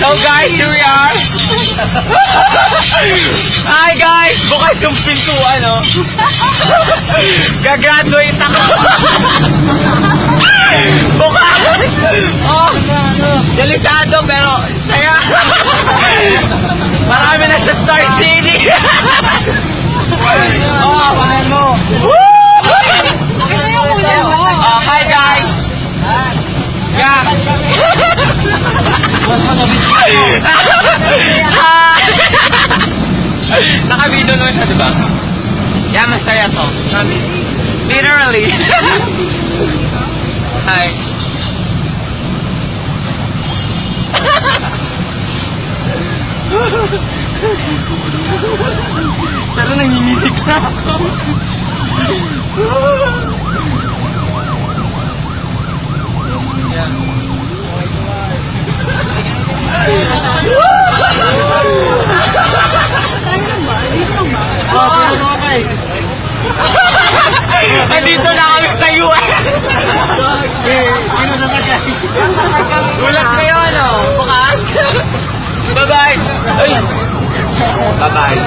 So guys, here we are. Hi guys! Bukas yung pintuan, no? Gagraduate ako. Bukas! Oh, delikado pero saya. Marami na sa Star City. oh, mahal mo. Woo! Ito yung kuya mo. Oh, hi guys! Yeah! Naka-video naman siya, di ba? Yeah, masaya to. Promise. Literally. Hi. Pero nanginginig na ako. Nandito na kami sa UN. Sino na Ulat kayo, ano? Bukas. Bye-bye. Bye-bye.